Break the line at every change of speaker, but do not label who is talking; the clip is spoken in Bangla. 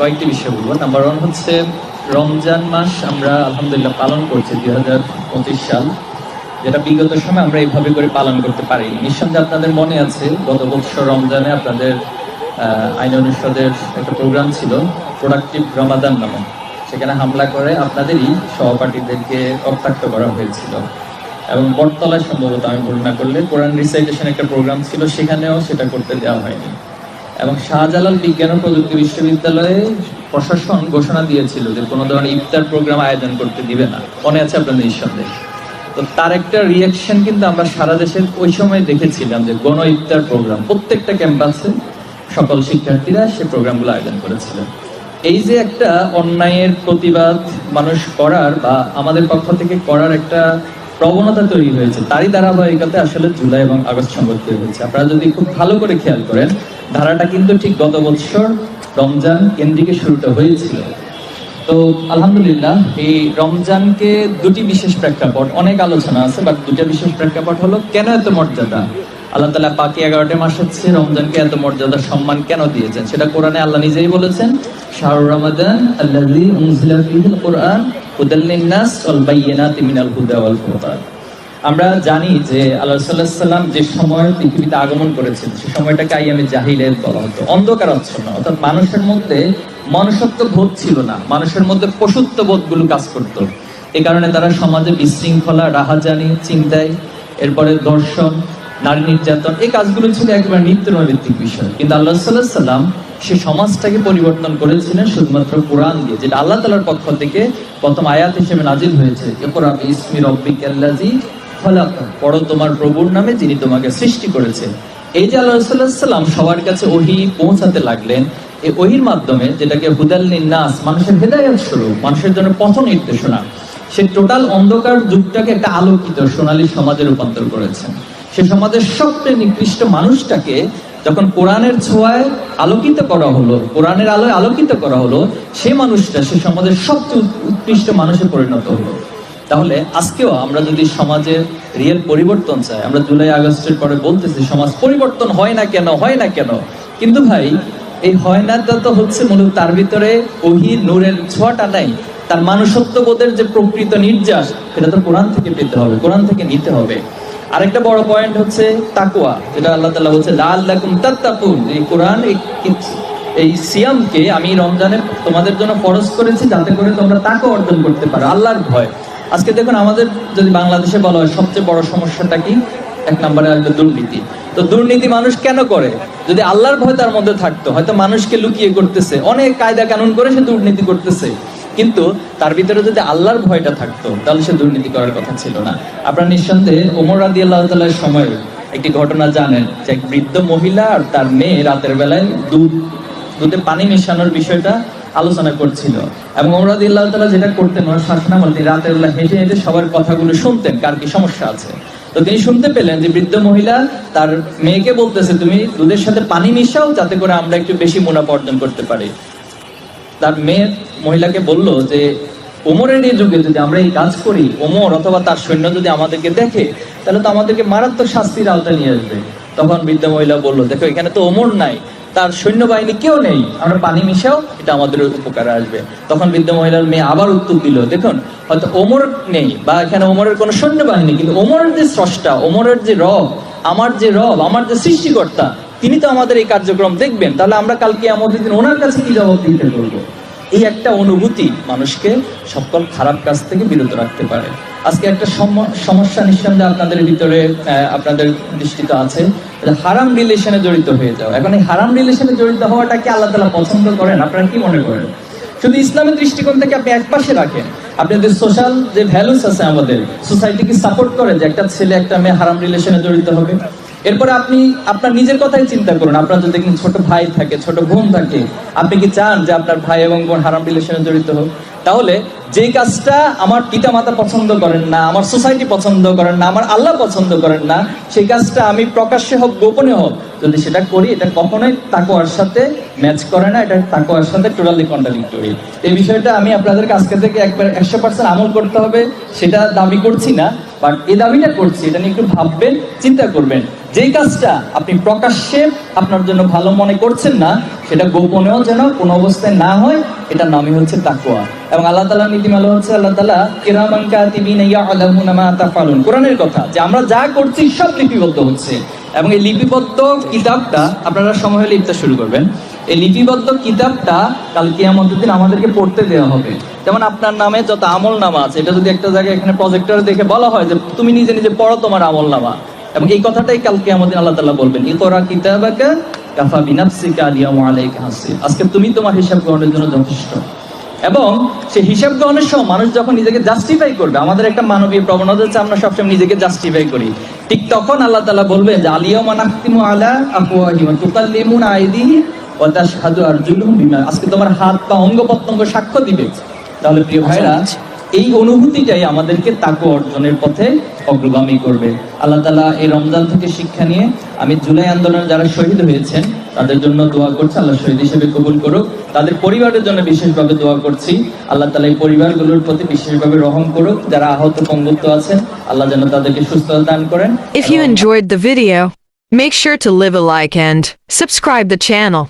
কয়েকটি বিষয় বলব। নাম্বার ওয়ান হচ্ছে, রমজান মাস আমরা আলহামদুলিল্লাহ পালন করছি দুই হাজার পঁচিশ সাল। যেটা বিগত সময় আমরা এইভাবে করে পালন করতে পারিনি। নিঃসন্দেহে আপনাদের মনে আছে, গত বছর রমজানে আপনাদের আইন অনুষদের একটা প্রোগ্রাম ছিল প্রোডাক্টিভ রমাদান নামে। সেখানে হামলা করে আপনাদেরই সহপাঠীদেরকে রক্তাক্ত করা হয়েছিল। এবং বটতলায় সম্ভবত, আমি ভুল না করলে, কোরআন রিসাইটেশন একটা প্রোগ্রাম ছিল, সেখানেও সেটা করতে দেওয়া হয়নি। এবং শাহজালাল বিজ্ঞান ও প্রযুক্তি বিশ্ববিদ্যালয়ে প্রশাসন ঘোষণা দিয়েছিল যে কোনো ধরনের ইফতার প্রোগ্রাম আয়োজন করতে দিবে না। মনে আছে আপনাদের নিঃসন্দেহে? তো তার একটা রিয়াকশন কিন্তু আমরা সারা দেশের ওই সময় দেখেছিলাম যে গণ ইফতার প্রোগ্রাম, প্রত্যেকটা ক্যাম্পাসে সকল শিক্ষার্থীরা সে প্রোগ্রামগুলো আয়োজন করেছিলেন এই যে একটা অন্যায়ের প্রতিবাদ মানুষ করার বা আমাদের পক্ষ থেকে করার একটা প্রবণতা তৈরি হয়েছে, তারই ধারাবাহিকতাতে আসলে জুলাই এবং আগস্ট সংগঠিত হয়েছে। আপনারা যদি খুব ভালো করে খেয়াল করেন, ধারাটা কিন্তু ঠিক গত বছর রমজান কেন্দ্রিকে শুরুটা হয়েছিল। তো আলহামদুলিল্লাহ, এই রমজানকে দুটি বিশেষ প্রেক্ষাপট, অনেক আলোচনা আছে বাট দুটা বিশেষ প্রেক্ষাপট হলো, কেন এত মর্যাদা? আল্লাহ তালা পাকি এগারোটা মাস হচ্ছে, রমজানকে এত মর্যাদা সম্মান কেন দিয়েছেন? সেটা কোরআনে আল্লাহ নিজেই বলেছেন শাহরুর রমাদান কোরআন আমরা জানি যে আল্লাহ সাল্লাহ সাল্লাম যে সময় পৃথিবীতে আগমন করেছেন, সে সময়টাকে আইয়ামে জাহিলের বলা হতো। অন্ধকার আচ্ছন্ন অর্থাৎ মানুষের মধ্যে মনুষ্যত্ব বোধ ছিল না, মানুষের মধ্যে পশুত্ব বোধগুলো কাজ করত। এ কারণে তারা সমাজে বিশৃঙ্খলা, রাহাজানি চিন্তায় এরপরে দর্শন নারী নির্যাতন, এই কাজগুলো ছিল একবার নিত্য নৈমিত্তিক বিষয়। কিন্তু আল্লাহ সাল্লাহ সাল্লাম সে সমাজটাকে পরিবর্তন করেছিলেন শুধুমাত্র কোরআন দিয়ে, যেটা আল্লাহ তালার পক্ষ থেকে প্রথম আয়াত হিসেবে নাজিল হয়েছে। পড়ো তোমার প্রভুর নামে যিনি তোমাকে সৃষ্টি করেছেন। এই যে আল্লাহ সাল্লাম সবার কাছে ওহি পৌঁছাতে লাগলেন এই ওহির মাধ্যমে যেটাকে হুদাল মানুষের হেদায়ত স্বরূপ, মানুষের জন্য পথ নির্দেশনা, সে টোটাল অন্ধকার যুগটাকে একটা আলোকিত সোনালী সমাজে রূপান্তর করেছেন। সে সমাজের সবচেয়ে নিকৃষ্ট মানুষটাকে যখন কোরআনের ছোঁয়ায় আলোকিত করা হলো, কোরআনের আলোয় আলোকিত করা হলো, সে মানুষটা, সে সমাজের সবচেয়ে উৎকৃষ্ট মানুষে পরিণত হলো। তাহলে আজকেও আমরা যদি সমাজের রিয়েল পরিবর্তন চাই, আমরা জুলাই আগস্টের পরে বলতেছি, সমাজ পরিবর্তন হয় না কেন, হয় না কেন? কিন্তু ভাই, এই হয় নাটা তো হচ্ছে মূলত তার ভিতরে ওহি নূরের ছোঁয়াটা নাই। তার মানুষত্ব বোধের যে প্রকৃত নির্যাস, সেটা তো কোরআন থেকে পেতে হবে, কোরআন থেকে নিতে হবে। আরেকটা বড় পয়েন্ট হচ্ছে তাকুয়া যেটা আল্লাহ তাআলা বলছে, লাআল্লাকুম তাত্তাকুন। এই কোরআন, এই সিয়ামকে আমি রমজানে তোমাদের জন্য ফরজ করেছি যাতে করে তোমরা তাকে অর্জন করতে পারো। আল্লাহর ভয়। আজকে দেখুন, আমাদের যদি বাংলাদেশে বলা হয় সবচেয়ে বড় সমস্যাটা কি? এক নম্বরে আসবে দুর্নীতি। তো দুর্নীতি মানুষ কেন করে? যদি আল্লাহর ভয় তার মধ্যে থাকতো, হয়তো মানুষকে লুকিয়ে করতেছে। অনেক কায়দা কানুন করে সে দুর্নীতি করতেছে। কিন্তু তার ভিতরে যদি আল্লাহর ভয়টা থাকতো, তাহলে সে দুর্নীতি করার কথা ছিল না। আপনার নিঃসন্দেহে ওমর রাদি আল্লাহ তাল্লাহ সময় একটি ঘটনা জানেন যে এক বৃদ্ধ মহিলা আর তার মেয়ে রাতের বেলায় দুধ, দুধে পানি মেশানোর বিষয়টা আলোচনা করছিল। এবং ওমরাদ ইল্লাহ তালা যেটা করতেন, ওনার শাসনামল তিনি রাতের বেলা হেঁটে হেঁটে সবার কথাগুলো শুনতেন, কার কি সমস্যা আছে? তো তিনি শুনতে পেলেন যে বৃদ্ধ মহিলা তার মেয়েকে বলতেছে, তুমি দুধের সাথে পানি মিশাও যাতে করে আমরা একটু বেশি মুনাফা অর্জন করতে পারি। তার মেয়ে মহিলাকে বলল যে, ওমরের এই যুগে যদি আমরা এই কাজ করি, ওমর অথবা তার সৈন্য যদি আমাদেরকে দেখে, তাহলে তো আমাদেরকে মারাত্মক শাস্তির আওতায় নিয়ে আসবে। তখন বৃদ্ধ মহিলা বলল, দেখো, এখানে তো ওমর নাই, তার সৈন্যবাহিনী কেউ নেই, আমরা পানি মিশাও, এটা আমাদের উপকারে আসবে। তখন বৃদ্ধ মহিলার মেয়ে আবার উত্তর দিল, দেখুন, হয়তো ওমর নেই বা এখানে ওমরের কোনো সৈন্যবাহিনী, কিন্তু ওমরের যে স্রষ্টা, ওমরের যে রব, আমার যে রব, আমার যে সৃষ্টিকর্তা, তিনি তো আমাদের এই কার্যক্রম দেখবেন। তাহলে আমরা কালকে আমাদের দিন ওনার কাছে কি জবাব দিতে করব এই একটা অনুভূতি মানুষকে সকল খারাপ কাজ থেকে বিরত রাখতে পারে। আজকে একটা সমস্যা নিঃসন্দেহে আপনাদের ভিতরে আপনাদের দৃষ্টিতে আছে। হারাম রিলেশনে জড়িত হয়ে যাও এখন এই হারাম রিলেশনে জড়িত হওয়াটা কি আল্লাহ তালা পছন্দ করেন? আপনারা কি মনে করেন? শুধু ইসলামের দৃষ্টিকোণ থেকে আপনি এক পাশে রাখেন। আপনাদের সোশ্যাল যে ভ্যালুস আছে আমাদের সোসাইটি কি সাপোর্ট করে যে একটা ছেলে, একটা মেয়ে হারাম রিলেশনে জড়িত হবে। এরপরে আপনি, আপনার নিজের কথাই চিন্তা করুন। আপনার যদি দেখুন ছোট ভাই থাকে, ছোট বোন থাকে, আপনি কি চান যে আপনার ভাই এবং বোন হারাম রিলেশনে জড়িত হোক? তাহলে যে কাজটা আমার পিতা মাতা পছন্দ করেন না, আমার সোসাইটি পছন্দ করেন না, আমার আল্লাহ পছন্দ করেন না, সেই কাজটা আমি প্রকাশ্যে হোক, গোপনে হোক, যদি সেটা করি, এটা কখনোই তাকোয়ার সাথে ম্যাচ করে না, এটা তাকোয়ার সাথে টোটালি কন্ট্রাডিক্টরি এই বিষয়টা আমি আপনাদের কাছকে থেকে একবার একশো পার্সেন্ট আমল করতে হবে, সেটা দাবি করছি না বাট এই দাবিটা করছি, এটা নিয়ে একটু ভাববেন, চিন্তা করবেন। যেই কাজটা আপনি প্রকাশ্যে আপনার জন্য ভালো মনে করছেন না, সেটা গোপনেও যেন কোনো অবস্থায় না হয়, এটার নামই হচ্ছে তাকুয়া এবং আল্লাহ তালা নীতিমালা হচ্ছে আল্লাহ তালা কিরামান কাতিবিন ইয়ালামুনা মা তাফালুন কোরআনের কথা যে আমরা যা করছি সব লিপিবদ্ধ হচ্ছে। এবং এই লিপিবদ্ধ কিতাবটা, আপনারা সময় হলে ইফতার শুরু করবেন, এই লিপিবদ্ধ কিতাবটা কাল কিয়ামতের দিন আমাদেরকে পড়তে দেওয়া হবে। যেমন আপনার নামে যত আমল নামা আছে, এটা যদি একটা জায়গায় এখানে প্রজেক্টর দেখে বলা হয় যে, তুমি নিজে নিজে পড়ো তোমার আমল নামা এবং এই কথাটাই কালকে আমাদের আল্লাহ তাআলা বলবেন, ইকরা কিতাবাকা কাফা আলিয়া আজকে তুমি তোমার হিসাব গ্রহণের জন্য যথেষ্ট। এবং সেই হিসাব গ্রহণের সময় মানুষ যখন নিজেকে জাস্টিফাই করবে, আমাদের একটা মানবীয় প্রবণতা হচ্ছে আমরা সবসময় নিজেকে জাস্টিফাই করি। ঠিক তখন আল্লাহ তাআলা বলবে যে আলিয়া মানাক্তিমু আলা আফওয়াহিম ওয়া তুকাল্লিমুনা আরজুলুহুম বিমা। আজকে তোমার হাত বা অঙ্গ প্রত্যঙ্গ সাক্ষ্য দিবে। তাহলে প্রিয় ভাইরা এই অনুভূতিটাই আমাদেরকে তাকু অর্জনের পথে অগ্রগামী করবে। আল্লাহ তালা এই রমজান থেকে শিক্ষা নিয়ে আমি জুলাই আন্দোলনে যারা শহীদ হয়েছেন তাদের জন্য দোয়া করছি আল্লাহ শহীদ হিসেবে কবুল করুক। তাদের পরিবারের জন্য বিশেষভাবে দোয়া করছি আল্লাহ তালা এই পরিবারগুলোর প্রতি বিশেষভাবে রহম করুক। যারা আহত পঙ্গুত্ব আছেন আল্লাহ যেন তাদেরকে সুস্থতা দান করেন।
If you enjoyed the video, make sure to leave a like and subscribe the channel.